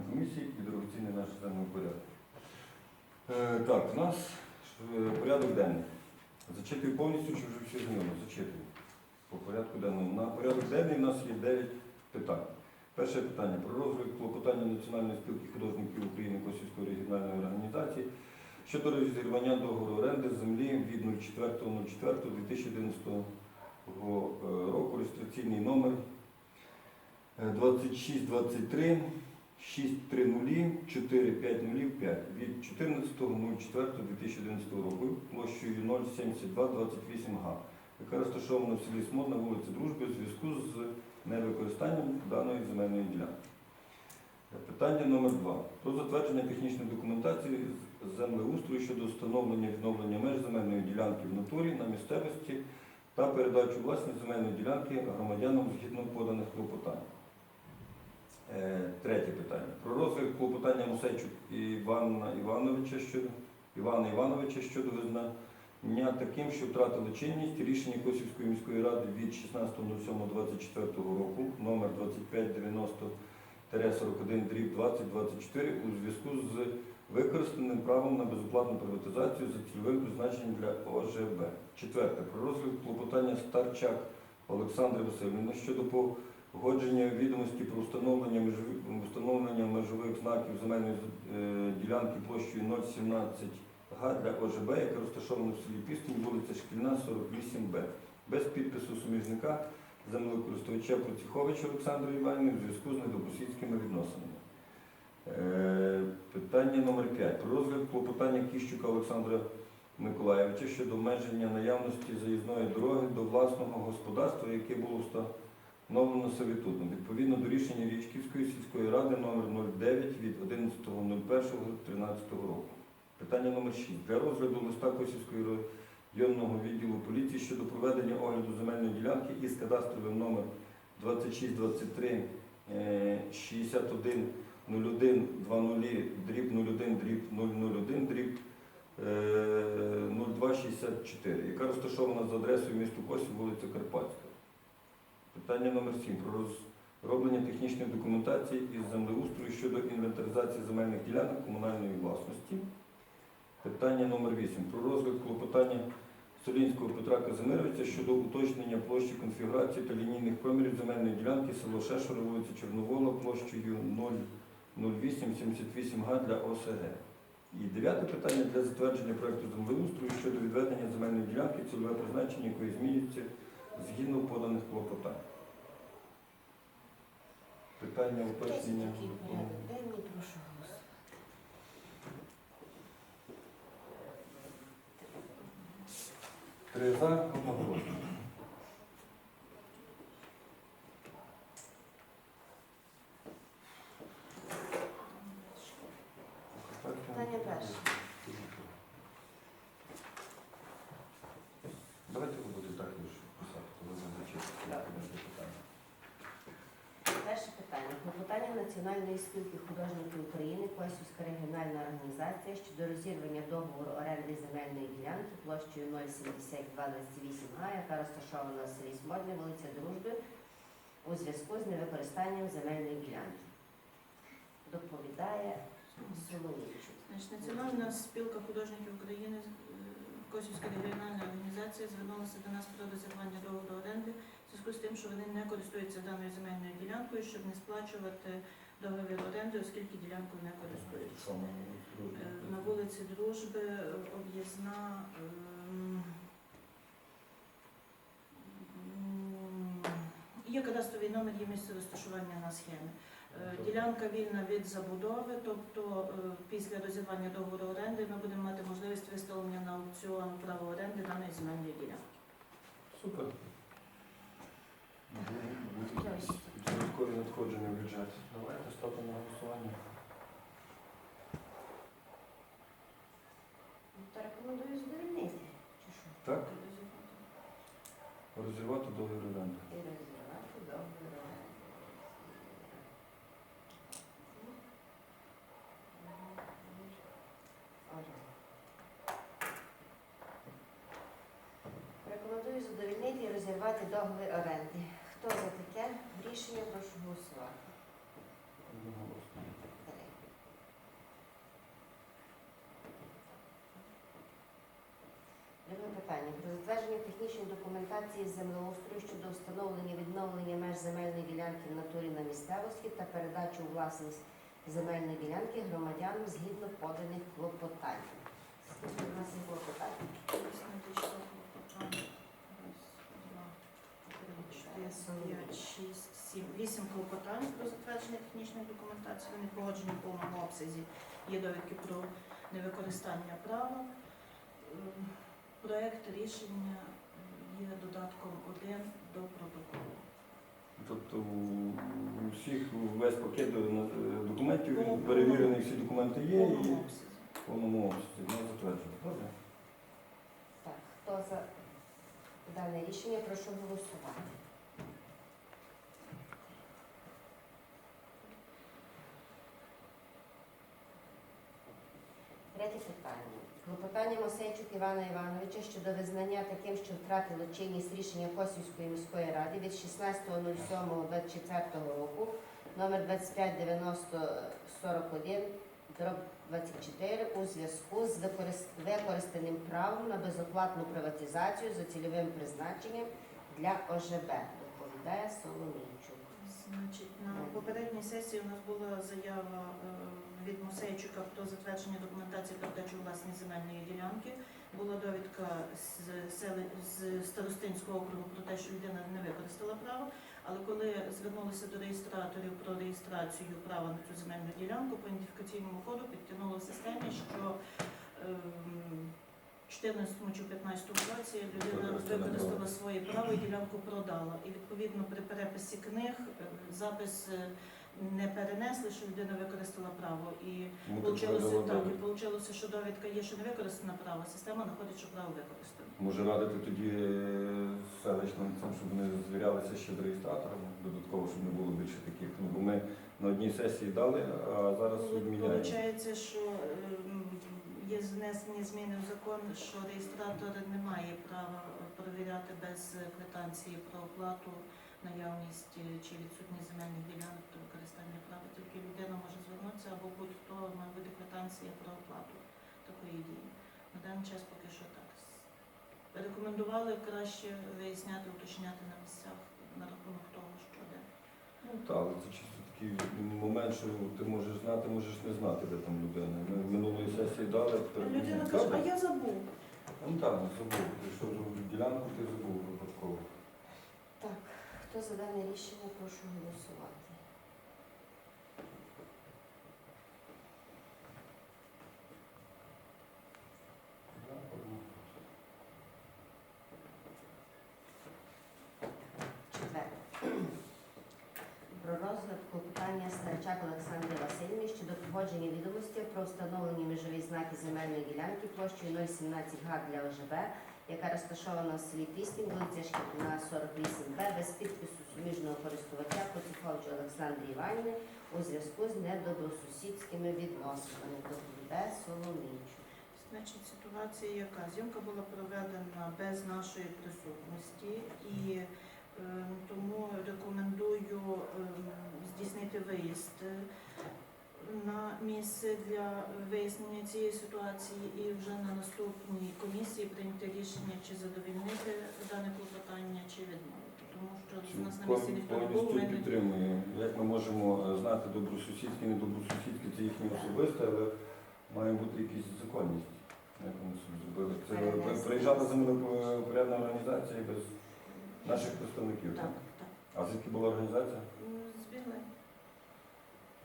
комісії і дорогоцінний наш земний порядок. Е, так, у нас е, порядок денний. Зачитую повністю, чи вже всі знайомі? Зачитую. По порядку денному. На порядок денний у нас є 9 питань. Перше питання про розвиток клопотання Національної спілки художників України Косівської регіональної організації щодо розірвання договору оренди землі від 04.04.2011 року реєстраційний номер е, 2623 630 450 від 14.04.2011 року площею 07228 га, яка розташована в селі Смодна, вулиця Дружби, у зв'язку з невикористанням даної земельної ділянки. Питання номер 2 Про затвердження технічної документації землеустрою щодо встановлення і відновлення меж земельної ділянки в натурі на місцевості та передачу власної земельної ділянки громадянам згідно поданих клопотань. Е, Третє питання. Про розгляд клопотання Мусейчук Івана Івановича щодо Івана Івановича щодо визнання таким, що втратили чинність рішення Косівської міської ради від 16.07.24 року номер 2590 дріб 2024 у зв'язку з використаним правом на безоплатну приватизацію за цільовим призначенням для ОЖБ. Четверте. Про розгляд клопотання Старчак Олександри Васильівни щодо погодження відомості про встановлення, межові- встановлення межових знаків земельної е, ділянки площею 017 га для ОЖБ, яка розташована в селі Пістень, вулиця Шкільна, 48Б, без підпису суміжника землекористувача Проциховича Олександра Іванівни в зв'язку з недобросільськими відносинами. Е, Питання номер 5. Про розгляд клопотання Кіщука Олександра Миколаєвича щодо обмеження наявності заїзної дороги до власного господарства, яке було встановлено сервітутом, відповідно до рішення Річківської сільської ради номер 09 від 11.01.13 року. Питання номер 6. Для розгляду листа Косівської районного відділу поліції щодо проведення огляду земельної ділянки із кадастровим номер 2623 е, 61 01 20 дріб 01 дріб 001 дріб е, 0264, яка розташована за адресою місту Косів, вулиця Карпатська. Питання номер 7. Про розроблення технічної документації із землеустрою щодо інвентаризації земельних ділянок комунальної власності. Питання номер 8. Про розгляд клопотання Солінського Петра Казимировича щодо уточнення площі конфігурації та лінійних промірів земельної ділянки село Шешоре, вулиця Чорновола, площею 00878 га для ОСГ. І дев'яте питання для затвердження проекту землеустрою щодо відведення земельної ділянки, цільове призначення якої змінюється згідно поданих клопотань. Питання уточнення. Три за, одноголосно. Питання перше. Давайте ви будете так ніж писати, коли ви зачитаєте питання. Перше питання. Клопотання Національної спілки художників України Косівська регіональна організація щодо розірвання договору оренди земельної ділянки площею 07228 га, яка розташована в селі Смодне, вулиця Дружби, у зв'язку з невикористанням земельної ділянки. Доповідає Соломійчук. Значить, Національна спілка художників України, е, Косівська регіональна організація звернулася до нас про розірвання договору оренди в зв'язку з тим, що вони не користуються даною земельною ділянкою, щоб не сплачувати договір оренди, оскільки ділянкою не користуються. Е, На вулиці Дружби е, об'їзна. ем, Є кадастровий номер, є місце розташування на схемі. Е, Ділянка вільна від забудови, тобто е, після розірвання договору оренди ми будемо мати можливість виставлення на аукціон права оренди даної земельної ділянки. Супер. Додаткові надходження в бюджет. Давайте ставимо на голосування. Та рекомендую задовільнити. Чи що? Так? Розірвати договір оренди. І розірвати договір оренди. Рекомендую задовільнити і розірвати договір оренди. Хто за таке рішення, прошу голосувати. Одноголосно. Три. Питання про затвердження технічної документації землеустрою щодо встановлення відновлення меж земельної ділянки в натурі на місцевості та передачу у власність земельної ділянки громадянам згідно поданих клопотань. Скільки у нас є клопотань? Вісім клопотань про затвердження технічної документації. Вони погоджені в повному обсязі. Є довідки про невикористання права. Проект рішення є додатком один до протоколу. Тобто у всіх весь пакет документів, Повному- перевірені всі документи є і в повному обсязі. Не затверджено. Добре. Так, хто за дане рішення, прошу голосувати. Третє питання. Клопотання Мосейчук Івана Івановича щодо визнання таким, що втратило чинність рішення Косівської міської ради від 16.07.24 року номер 259041 дроб 24 у зв'язку з використ- використаним правом на безоплатну приватизацію за цільовим призначенням для ОЖБ. Доповідає Соломійчук. Значить, на попередній сесії у нас була заява е, від Мосейчука про затвердження документації про передачу власної земельної ділянки. Була довідка з, сели, з Старостинського округу про те, що людина не використала право. Але коли звернулися до реєстраторів про реєстрацію права на цю земельну ділянку, по ідентифікаційному коду підтягнуло в системі, що ем, в 14 чи 15 році людина Використала своє право і ділянку продала. І відповідно при переписі книг е, запис е, не перенесли, що людина використала право. І так так, і добре. що довідка є, що не використана право. Система знаходить, що право використано. Може радити тоді е, селищним цим, щоб вони звірялися ще з реєстраторами, додатково, щоб не було більше таких. Ну, бо ми на одній сесії дали, а зараз відміняємо. Получається, що ем, є знесені зміни в закон, що реєстратор не має права перевіряти без квитанції про оплату наявність е, чи відсутність земельних ділянок та використання права. Тільки людина може звернутися або будь-хто має бути квитанція про оплату такої дії. На даний час поки що так. Рекомендували краще виясняти, уточняти на місцях на рахунок того, що де. Ну так, але це чисто такий момент, що ти можеш знати, можеш не знати, де там людина. Ми минулої сесії дали. тепер Людина каже, а я забув. Ну так, не забув. Ти що ділянку ти забув випадково. Хто за дане рішення, прошу голосувати. Про розгляд клопотання Старчак Олександрі Васильівни щодо погодження відомостей про встановлені межові знаки земельної ділянки площею 017 га для ОЖБ, яка розташована в селі Пістінь, вулиця Шкіпна, 48Б, без підпису суміжного користувача Коцюховича Олександрі Іванівни у зв'язку з недобросусідськими відносинами. Доповідає Соломійчук. Значить, ситуація яка? Зйомка була проведена без нашої присутності і е, тому рекомендую е, здійснити виїзд на місце для вияснення цієї ситуації і вже на наступній комісії прийняти рішення, чи задовільнити дане клопотання, чи відмовити. Тому що з нас на місці ніхто не був, Повністю ми не підтримую. Як ми можемо е, знати добросусідські, недобросусідські, це їхні особисте, але має бути якась законність. Як вони собі зробили. Це Перенести. приїжджала землепорядна організація без наших представників. так, Так? так. А звідки була організація? М, Збігли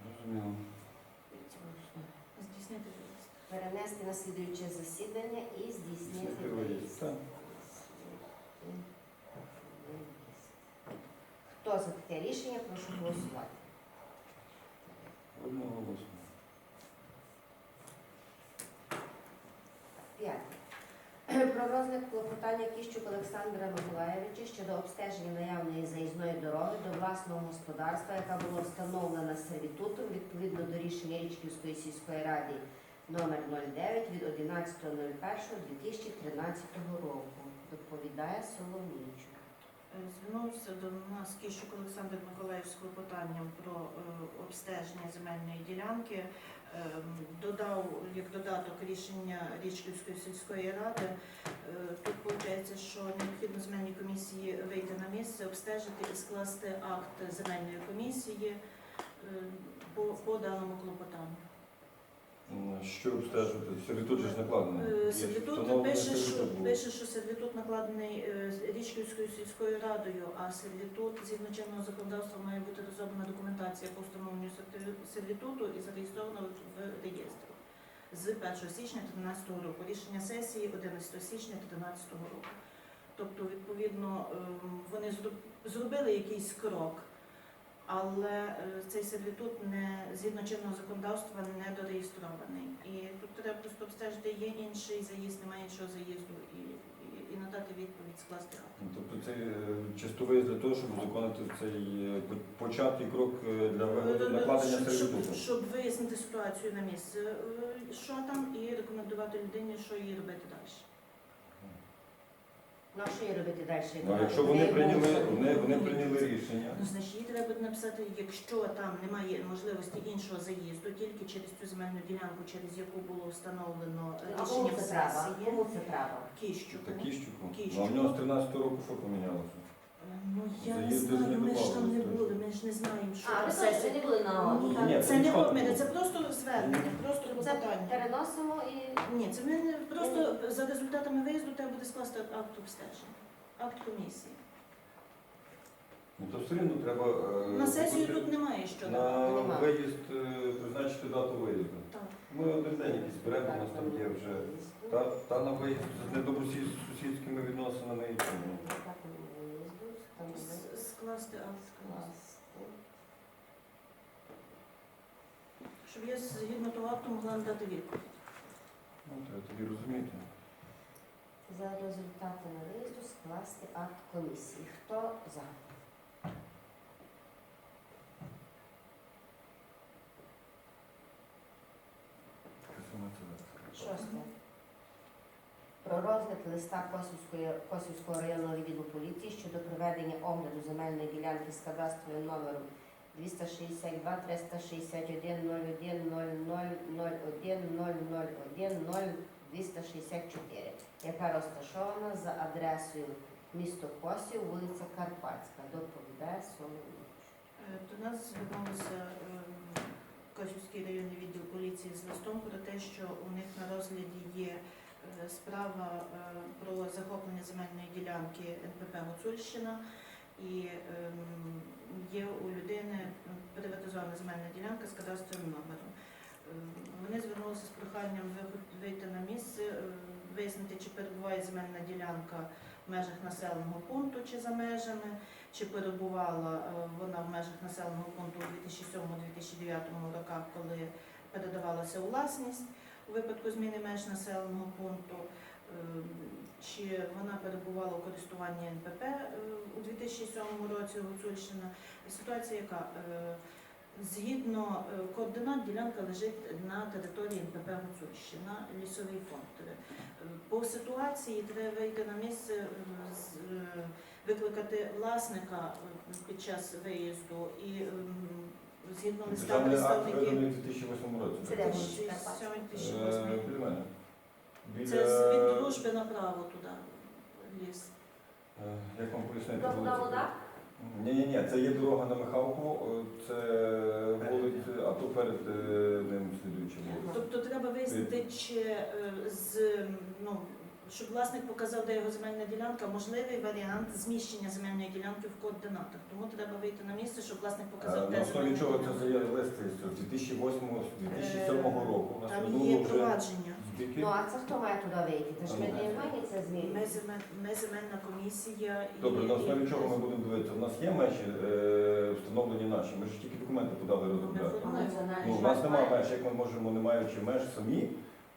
Зрозуміло. Перенести на слідуюче засідання і здійснити виїзд. Хто за таке рішення, прошу голосувати. Одноголосно. П'яте. Про розгляд клопотання Кіщук Олександра Миколаєвича щодо обстеження наявної заїзної дороги до власного господарства, яка була встановлена сервітутом відповідно до рішення Річківської сільської ради номер 09 від 11.01.2013 року. Доповідає Соломійчук. Е, Звернувся до нас Кіщук Олександр Миколаїв з про е, обстеження земельної ділянки. Ем, додав як додаток рішення Річківської сільської ради. Е, Тут виходить, що необхідно земельній комісії вийти на місце, обстежити і скласти акт земельної комісії по, по даному клопотанню. М, Що обстежувати? Сервітут же ж накладено. Е, Сервітут пише, що пише, що сервітут накладений е, Річківською сільською радою, а сервітут згідно чинного законодавства має бути розроблена документація по встановленню сервітуту і зареєстрована в реєстрі з 1 січня 2013 року. Рішення сесії 11 січня 2013 року. Тобто, відповідно, ем, вони зроб- зробили якийсь крок, але е, цей сервітут не згідно чинного законодавства не дореєстрований. І тут треба просто обстежити, є інший заїзд, немає іншого заїзду, і, і, і надати відповідь, скласти акт. Ну, Тобто це е, чистовий для того, щоб виконати цей е, по- початий крок для ви- накладення Щоб- щоб, щоб вияснити ситуацію на місці, що там, і рекомендувати людині, що їй робити далі. Ну а що їй робити далі? Ну, якщо вони прийняли, вони, вони прийняли рішення. Ну, значить, їй треба буде написати, якщо там немає можливості іншого заїзду, тільки через цю земельну ділянку, через яку було встановлено А кому рішення це право? сесії, Кому це право? Кіщуку. Такі щуку. Кіщуку. Ну, а в нього з 13 року що помінялося? Ну я не Заїзди ж знаю, ми ж там не добавили, були, ми ж не знаємо, що А, ви сесія. теж не були на Ні, Ні, це це не нічого. обміни, це просто звернення, просто Це клопотання. переносимо і Ні, це ми не просто за результатами виїзду треба буде скласти акт обстеження, акт комісії. Ну то все рівно треба е, На сесію тут немає що на. Нема. виїзд е, призначити дату виїзду. Так. Ми один день якийсь беремо, у нас там є вже та, та на виїзд з недобросусідськими відносинами і тому. С- Скласти акт. Щоб я згідно того акту могла надати відповідь. Ну, треба тобі розумієте. За результатами виїзду скласти акт комісії. Хто за? Що саме це зараз скажу? Шосте. Про розгляд листа Косівської, Косівського районного відділу поліції щодо проведення огляду земельної ділянки з кадастровим номером 262 361 01 00 01 001 0 264, яка розташована за адресою місто Косів, вулиця Карпатська. Доповідає Соломіч. Е, До нас звернувся е, Косівський районний відділ поліції з листом про те, що у них на розгляді є справа е, про захоплення земельної ділянки НПП Гуцульщина і ем, є у людини приватизована земельна ділянка з кадастровим номером. Е, Вони звернулися з проханням вийти на місце, е, вияснити, чи перебуває земельна ділянка в межах населеного пункту чи за межами, чи перебувала е, вона в межах населеного пункту у 2007-2009 роках, коли передавалася у власність у випадку зміни меж населеного пункту, е, чи вона перебувала у користуванні НПП е, у 2007 році Гуцульщина. Ситуація яка? Е, Згідно е, координат, ділянка лежить на території НПП Гуцульщина, лісовий фонд. По ситуації треба вийти на місце, викликати власника під час виїзду і ем, згідно листа Державний акт виданий у 2008 році. Це так? де? 2007-2008. Е, Біля мене. Це з від Біля... дружби направо туди, ліс. Е, Як вам пояснити? Вулицю? вода? Ні, ні, ні, це є дорога на Михалку, е, це вулиця, а то перед е, ним слідуюча вулиця. Тобто треба вияснити, чи е, з ну. Щоб власник показав, де його земельна ділянка, можливий варіант зміщення земельної ділянки в координатах. Тому треба вийти на місце, щоб власник Е, показав, На де основі земельна чого це ділянка. заяви листи з 2008-2007 року. У нас Там минуло є вже провадження. скільки? Ну а це хто має туди вийти? Тож ми не маємо це Ми, ми земельна комісія і Добре, на основі чого ми будемо дивитися? У нас є межі е, встановлені наші, ми ж тільки документи подали розробляти. Ну, у нас немає меж, як ми можемо, не маючи меж самі,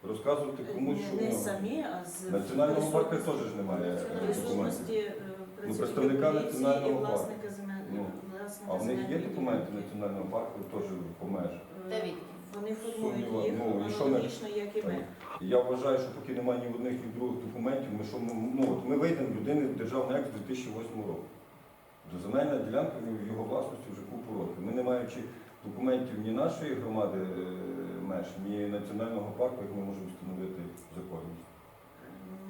розказувати комусь, що не, ну, самі, а з в національному парку теж ж немає е, документів. присутності е, представника національного парку. власника земель. Ну, власника А в них є земельної документи національного парку теж по межах. Е? Вони формують їх ну, і що ми- аналогічно, як і ми. І Я вважаю, що поки немає ні одних, ні других документів, ми що ми, ну, от ми вийдемо людини в державний акт 2008 року. До земельна ділянка в його власності вже купу років. Ми не маючи документів ні нашої громади е, меж, ні національного парку, як ми можемо встановити законність.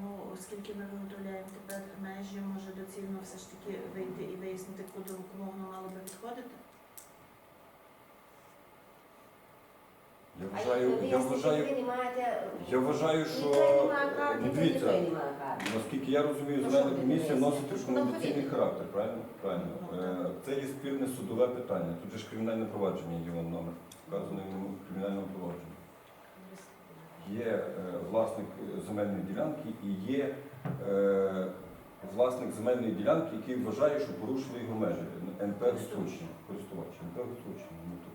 Ну, оскільки ми виготовляємо тепер межі, може доцільно все ж таки вийти і вияснити, куди кому воно мало би відходити. Я вважаю, я вважаю, я вважаю, що ну, дивіться, наскільки я розумію, Ну, земельна комісія носить Ну, рекомендаційний характер, правильно? Правильно. Ну, Е, Це є спільне судове питання. Тут же ж кримінальне провадження є вон номер, вказаний в кримінальному провадженні. Є е, власник земельної ділянки і є е, власник земельної ділянки, який вважає, що порушили його межі. НП Гостучні, користувач, НП Гостучні. Ну, то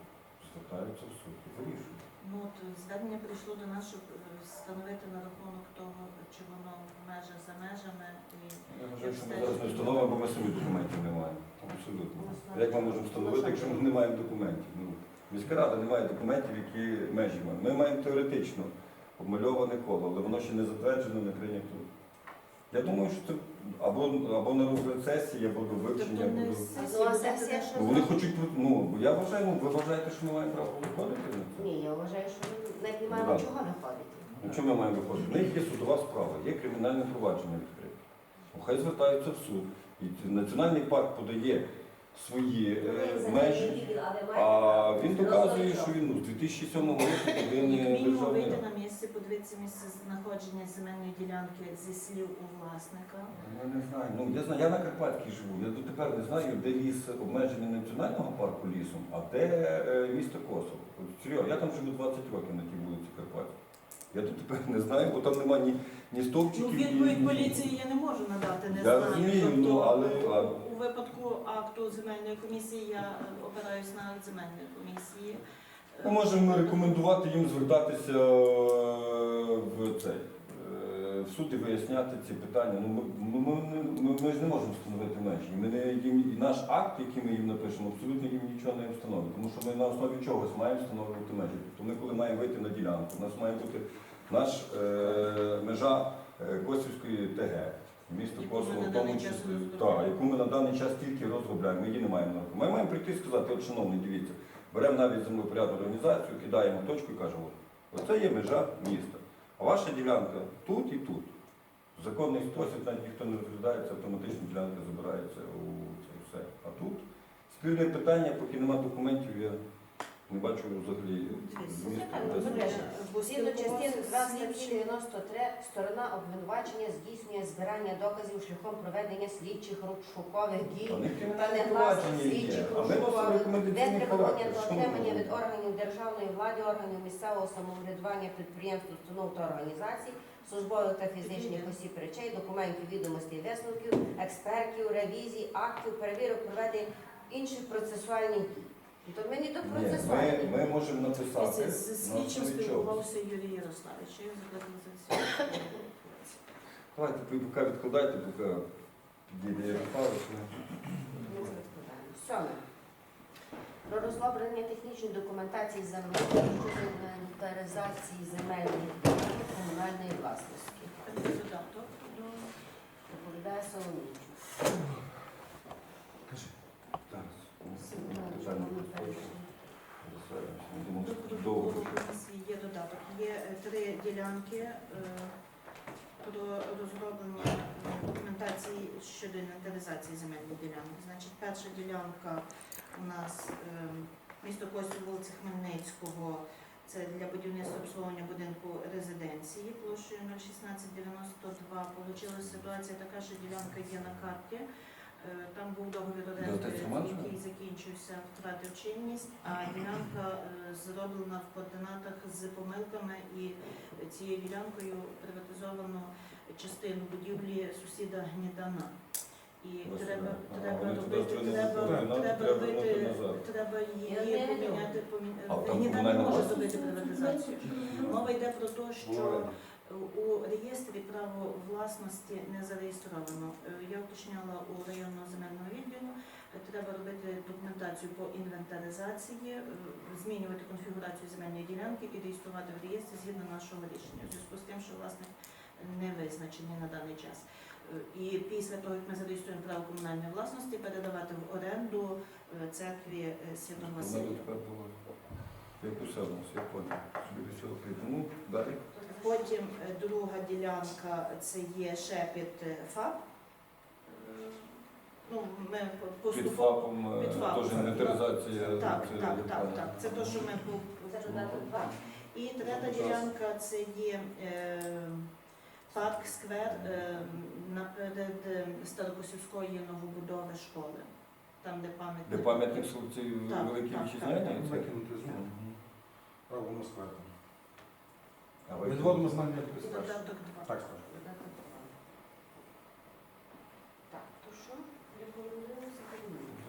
звертаються в суд і вирішують. Ну, от звернення прийшло до нас, щоб е, встановити на рахунок того, чи воно в межах за межами. І Я вважаю, що ми зараз не встановимо, бо ми самі документів не маємо. Абсолютно. Як ми можемо встановити, якщо ми не маємо документів? Ну, міська рада не має документів, які межі маємо. Ми маємо теоретично обмальоване коло, але воно ще не затверджено, не прийнято. Я думаю, що це або, або на розгляд сесії, або до вивчення, Тобто не або до... сесія, сесія що? Ну, вони хочуть, ну, бо я вважаю, ну, ви вважаєте, що ми маємо право виходити на це? Ні, я вважаю, що ми навіть не Ну, маємо да. чого виходити. Ну, чому ми маємо виходити? В них є судова справа, є кримінальне провадження відкрите. Ну, Хай звертаються в суд. І Національний парк подає свої е, межі, а він доказує, що він ну, з 2007 року Як мінімум державний вийти рад. на місце, подивитися місце знаходження земельної ділянки зі слів у власника. Я не знаю. Ну я знаю, я на Карпатській живу. Я дотепер не знаю, де ліс обмежений національного парку лісом, а де е, місто Косово. От, серйозно, я там живу 20 років на тій вулиці Карпатській. Я тут тепер не знаю, бо там немає ні, ні стовпчиків, Ну, відповідь ні- поліції я не можу надати, не Я знаю. розумію, тобто, ну, але, а, у випадку акту земельної комісії я е, опираюсь на акт земельної комісії. Ми можемо рекомендувати їм звертатися е, в цей в суд і виясняти ці питання. Ну, ми, ми, ми, ми, ми ж не можемо встановити межі. Ми не, їм, і наш акт, який ми їм напишемо, абсолютно їм нічого не встановить. Тому що ми на основі чогось маємо встановлювати межі. Тобто ми коли маємо вийти на ділянку, у нас має бути наш е, межа е, Косівської ТГ. Місто Косово, в тому числі, так, яку ми на даний час тільки розробляємо, ми її не маємо на руках. Ми маємо прийти і сказати, от шановний, дивіться, беремо навіть землепорядну організацію, кидаємо точку і кажемо, оце є межа міста. А ваша ділянка тут і тут. В законний спосіб навіть ніхто не розглядається, автоматично ділянка забирається у це все. А тут спільне питання, поки немає документів, я не бачу взагалі змісту. Згідно частини спілкувався 2 статті 93 сторона обвинувачення здійснює збирання доказів шляхом проведення слідчих розшукових дій Та не та негласних слідчих розшукових характер. та отримання від органів державної влади, органів місцевого самоврядування, підприємств, установ та організацій, службових та фізичних осіб речей, документів, відомостей, висновків, експертів, ревізій, актів, перевірок, проведення інших процесуальних дій. Ну, То ми не до Ні, ми, ми можемо написати З з на слідчим основі чого. спілкувався Юрій Ярославович. Я його закликала за це. Давайте ви поки відкладайте, поки підійде Ярославович. Сьоме. Про розроблення технічної документації землеустрою щодо інвентаризації земельних ділянок комунальної власності. Це додаток до Доповідає Соломійчук. До комісії є додаток. Є три ділянки про розроблення документації щодо інвентаризації земельних ділянок. Значить, перша ділянка у нас місто Костів, вулиця Хмельницького. Це для будівництва обслуговування будинку резиденції площею 01692. Получилася ситуація така, що ділянка є на карті. Е, Там був договір оренди, який закінчився, втратив чинність, а ділянка е, зроблена в координатах з помилками і цією ділянкою приватизовано частину будівлі сусіда Гнідана. І треба, треба робити, треба, треба робити, треба її поміняти. комунальна не може зробити приватизацію. Мова йде про те, що у реєстрі право власності не зареєстровано. Е, Я уточняла у районного земельного відділу. е, Треба робити документацію по інвентаризації, е, змінювати конфігурацію земельної ділянки і реєструвати в реєстрі згідно нашого рішення. У зв'язку з тим, що власник не визначений на даний час. І після того, як ми зареєструємо право комунальної власності, передавати в оренду церкві Святого Василія. Як усе у я. Ну, далі. Потім е, друга ділянка це є ще під е, ФАП. Е, Ну, ми Під. ФАПом Під ФАПом. теж інвентаризація. Так, це так, так, так. Це те, що ми два. І третя ділянка це є е, парк сквер е, наперед Старокосівської новобудови школи. Там, де пам'ятник. Де пам'ятник Соловці Так, великі так, вітчизняні? так, Це? Викинути з Мгм. Право на скверти. А ви- Відводимо знання І як додаток два. Так скажу. Додаток два. Так, то що? Рекомендуємо задовільнити.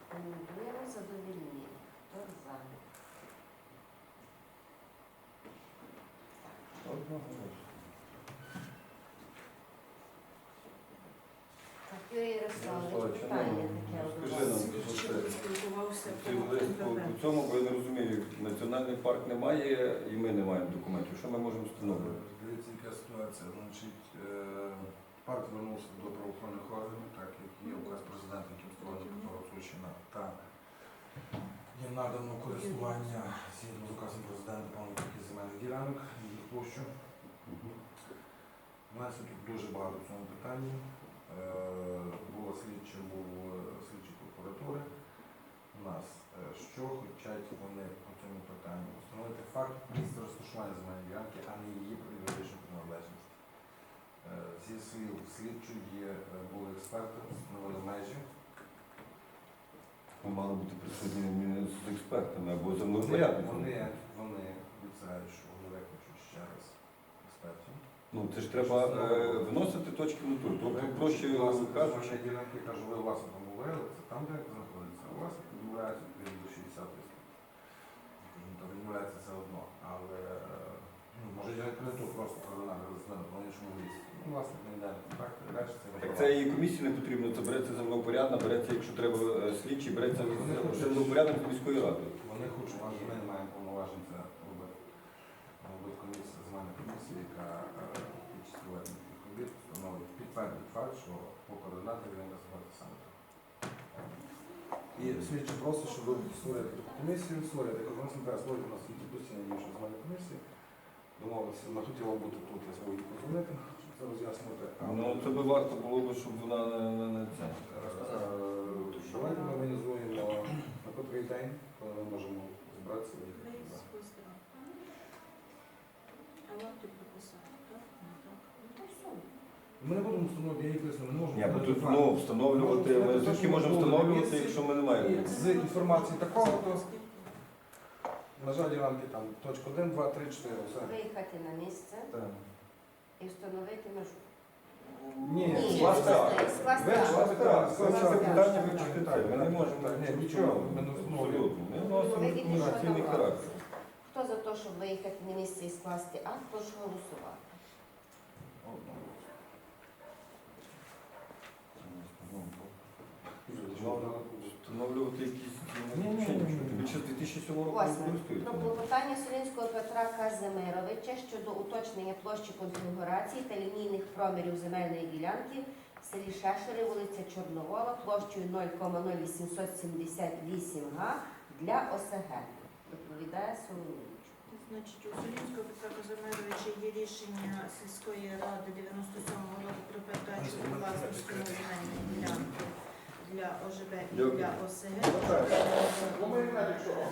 Рекомендуємо задовільнити. Хто за? Так, Юрій Ярославович, Ярославович, питання ну, таке у скажи вас. нам. Ще спілкувався Ці по лист по НПП. по цьому, бо я не розумію, парк немає і ми не маємо документів. Що ми можемо встановити? Дивіться, яка ситуація. Значить, е, парк звернувся до правоохоронних органів, так як є указ президента, яким створена Петро та їм надано користування згідно з указом президента таких земельних ділянок, їх площу. У нас тут дуже багато в цьому питанні. Е, Була слідча, був е, слідчі прокуратури. У нас що хочуть вони цьому питанню? Встановити факт місця розташування земельної ділянки, а не її юридичну приналежність. Е, Зі слів слідчої е, були експерти, встановили межі. Ми мали бути присутні з експертами або землевпорядниками. вони, вони обіцяють, що вони викличуть ще раз експертів. Ну це ж треба е, вносити точки на тур. Тобто проще власне кажучи. ділянки, кажу, ви власником говорили, це там, де знаходиться, а власник відмовляється відповідно до 60 тисяч. Відмовляється все одно, але е, ну, може я не просто кардинально розглянути в іншому місці. Ну, власник не йде далі це Так це і комісії не потрібно, це береться землевпорядна, береться, якщо треба е, слідчий, береться землевпорядник міської ради. Вони хочуть, але ми не маємо повноважень це робити. Робить комісія, земельна комісія, яка е, під проведення тих робіт встановить підтвердить факт, що по координатах він називається саме так. І слідчі просить, щоб ви створити таку комісію, створити, треба створити, у нас є постійно діюча земельна комісія. Домовилися, вона хотіла бути тут, я зможу їй позвонити, щоб це роз'яснити. Ну це би варто було б, щоб вона не, не, не це. Давайте ми організуємо на котрий день, коли ми можемо зібратися і їхати. Спустя. А вам ти прописати, так? Ну, так. Ну, то все. Ми не будемо встановлювати, я їх поясню, ми не можемо. Ні, бо тут встановити ну, встановлювати, ми звідки можемо встановлювати, якщо ми не маємо. І з інформації такого, то, на жаль, ділянки там точка 1, 2, 3, 4, все. Виїхати на місце Так. і встановити межу. Ні, Ні, скласти акт. скласти- Вивчити акт. Скласти питання. Ми не можемо так, ні, нічого ми не встановлюємо. Абсолютно. Ми що інформаційний там характер. Хто за те, щоб виїхати на місце і скласти акт, прошу голосувати. Встановлювати якісь Ні, ні, ні, ні. більше з 2007 року не Восьме. Про клопотання Солінського Петра Казимировича щодо уточнення площі конфігурації та лінійних промірів земельної ділянки в селі Шешери, вулиця Чорновола, площею 0,0878 га для ОСГ. Доповідає Соломіч. Значить, у Солінського Петра Казимировича є рішення сільської ради 97-го року про передачу у власності на земельні ділянки для ОЖБ і для ОСГ.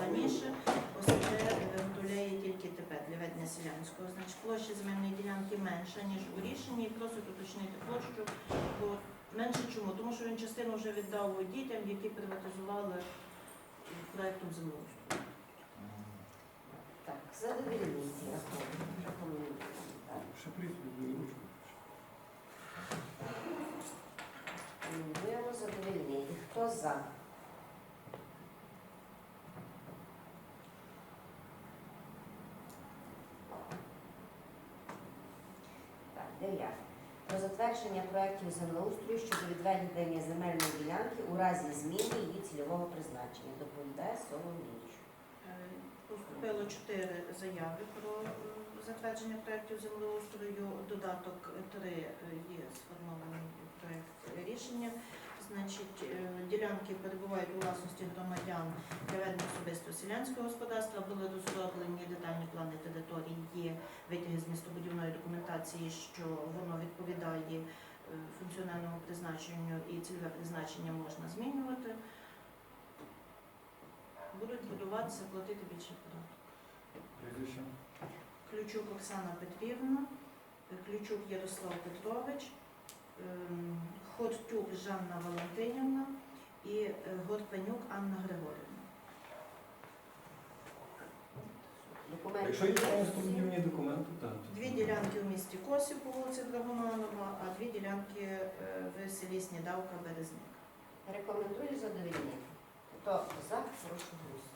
Раніше ОСГ виготовляє тільки тепер для ведення селянського. Значить, площа земельної ділянки менша, ніж у рішенні, і просить уточнити площу. Бо менше чому? Тому що він частину вже віддав дітям, які приватизували проєктом землеустрою. Так, задовільність рахунок. Так. Ще прізвище, ручку. Рекомендуємо задовільнити. Хто за? Так, дев'яте. Про затвердження проєктів землеустрою щодо відведення земельної ділянки у разі зміни її цільового призначення. Доповідає Соломіч. Е, Поступило чотири заяви про е, затвердження проєктів землеустрою. Додаток 3 є сформований проєкт рішення. Значить, е, ділянки перебувають у власності громадян для ведення особистого селянського господарства. Були розроблені детальні плани території, є витяги з містобудівної документації, що воно відповідає е, функціональному призначенню і цільове призначення можна змінювати. Будуть будуватися, платити більше податку. Прізвище. Ключук Оксана Петрівна, Ключук Ярослав Петрович, ем, Хортюк Жанна Валентинівна і е, Анна Григорівна. Якщо є містобудівні документи, так. Дві ділянки в місті Косів по вулиці Драгоманова, а дві ділянки е, в селі Снідавка Березник. Рекомендую задовільнити. Хто за, прошу голосувати.